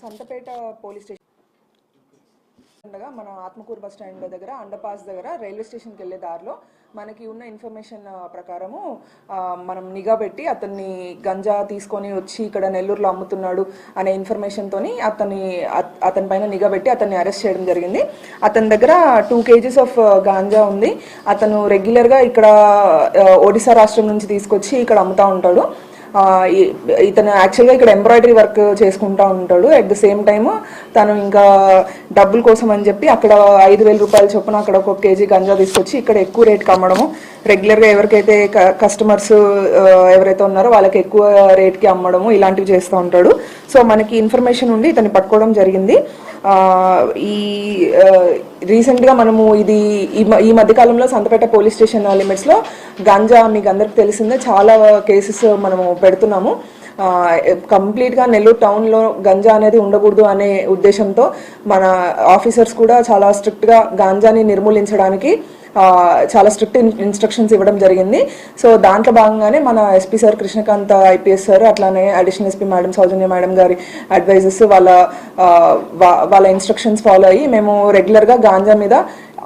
Santhapeta police station ఉండగా మన Atmakur bus stand దగ్గర అండర్ పాస్ దగ్గర రైల్వే స్టేషన్కి వెళ్ళే దారిలో మనకి ఉన్న ఇన్ఫర్మేషన్ ప్రకారము మనం నిఘా పెట్టి అతన్ని గంజా తీసుకొని వచ్చి ఇక్కడ నెల్లూరులో అమ్ముతున్నాడు అనే ఇన్ఫర్మేషన్తోని అతని అత- అతని పైన నిఘా పెట్టి అతన్ని అరెస్ట్ చేయడం జరిగింది. అతని దగ్గర టూ కేజీస్ ఆఫ్ గాంజా ఉంది. అతను రెగ్యులర్గా ఇక్కడ ఒడిశా రాష్ట్రం నుంచి తీసుకొచ్చి ఇక్కడ అమ్ముతూ ఉంటాడు. ఇతను యాక్చువల్గా ఇక్కడ ఎంబ్రాయిడరీ వర్క్ చేసుకుంటా ఉంటాడు. అట్ ద సేమ్ టైమ్ తను ఇంకా డబ్బుల కోసం అని చెప్పి అక్కడ ఐదు వేల రూపాయల చొప్పున అక్కడ ఒక కేజీ గంజా తీసుకొచ్చి ఇక్కడ ఎక్కువ రేట్కి అమ్మడము. రెగ్యులర్గా ఎవరికైతే కస్టమర్స్ ఎవరైతే ఉన్నారో వాళ్ళకి ఎక్కువ రేట్కి అమ్మడము ఇలాంటివి చేస్తూ ఉంటాడు. సో మనకి ఇన్ఫర్మేషన్ ఉండి ఇతన్ని పట్టుకోవడం జరిగింది. ఈ రీసెంట్గా మనము ఇది ఈ మ- ఈ మధ్యకాలంలో సంతపేట పోలీస్ స్టేషన్ లిమిట్స్లో గంజా మీకు అందరికి తెలిసిందే చాలా కేసెస్ మనము పెడుతున్నాము. కంప్లీట్గా నెల్లూరు టౌన్లో గంజా అనేది ఉండకూడదు అనే ఉద్దేశంతో మన ఆఫీసర్స్ కూడా చాలా స్ట్రిక్ట్గా గాంజాని నిర్మూలించడానికి చాలా స్ట్రిక్ట్ ఇన్స్ట్రక్షన్స్ ఇవ్వడం జరిగింది. సో దాంట్లో భాగంగానే మన SP sir Krishnakanth IPS sir అట్లానే additional SP madam Sowjanya madam గారి అడ్వైజెస్ వాళ్ళ వాళ్ళ ఇన్స్ట్రక్షన్స్ ఫాలో అయ్యి మేము రెగ్యులర్గా గాంజా మీద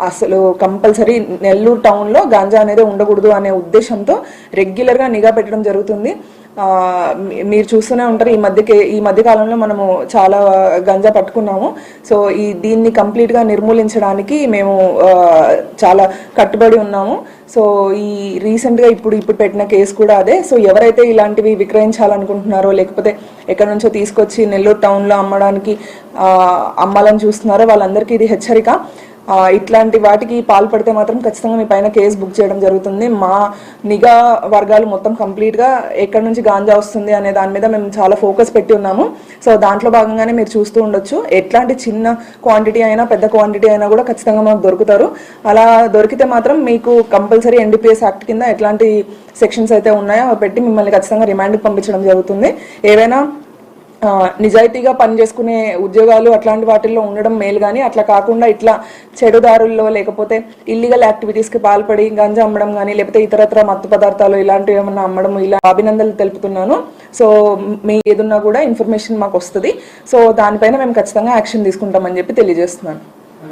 అసలు కంపల్సరీ నెల్లూరు టౌన్లో గాంజా అనేది ఉండకూడదు అనే ఉద్దేశంతో రెగ్యులర్గా నిఘా పెట్టడం జరుగుతుంది. మీరు చూస్తూనే ఉంటారు ఈ మధ్య ఈ మధ్య కాలంలో మనము చాలా గంజా పట్టుకున్నాము. సో ఈ దీన్ని కంప్లీట్గా నిర్మూలించడానికి మేము చాలా కట్టుబడి ఉన్నాము. సో ఈ రీసెంట్గా ఇప్పుడు ఇప్పుడు పెట్టిన కేసు కూడా అదే. సో ఎవరైతే ఇలాంటివి విక్రయించాలనుకుంటున్నారో లేకపోతే ఎక్కడి నుంచో తీసుకొచ్చి నెల్లూరు టౌన్లో అమ్మడానికి అమ్మాలని చూస్తున్నారో వాళ్ళందరికీ ఇది హెచ్చరిక. ఇట్లాంటి వాటికి పాల్పడితే మాత్రం ఖచ్చితంగా మీ పైన కేసు బుక్ చేయడం జరుగుతుంది. మా నిఘా వర్గాలు మొత్తం కంప్లీట్గా ఎక్కడి నుంచి గాంజా వస్తుంది అనే దాని మీద మేము చాలా ఫోకస్ పెట్టి ఉన్నాము. సో దాంట్లో భాగంగానే మీరు చూస్తూ ఉండొచ్చు. ఎట్లాంటి చిన్న క్వాంటిటీ అయినా పెద్ద క్వాంటిటీ అయినా కూడా ఖచ్చితంగా మాకు దొరుకుతారు. అలా దొరికితే మాత్రం మీకు కంపల్సరీ ఎన్డీపీఎస్ యాక్ట్ కింద ఎట్లాంటి సెక్షన్స్ అయితే ఉన్నాయో అవి పెట్టి మిమ్మల్ని ఖచ్చితంగా రిమాండ్కి పంపించడం జరుగుతుంది. ఏవైనా నిజాయితీగా పనిచేసుకునే ఉద్యోగాలు అట్లాంటి వాటిల్లో ఉండడం మేలు కానీ అట్లా కాకుండా ఇట్లా చెడుదారుల్లో లేకపోతే ఇల్లీగల్ యాక్టివిటీస్కి పాల్పడి గంజా అమ్మడం కానీ లేకపోతే ఇతరత్ర మత్తు పదార్థాలు ఇలాంటివి ఏమన్నా అమ్మడం ఇలా అభినందనలు తెలుపుతున్నాను. సో మీ ఏదున్నా కూడా ఇన్ఫర్మేషన్ మాకు వస్తుంది. సో దానిపైన మేము ఖచ్చితంగా యాక్షన్ తీసుకుంటామని చెప్పి తెలియజేస్తున్నాను.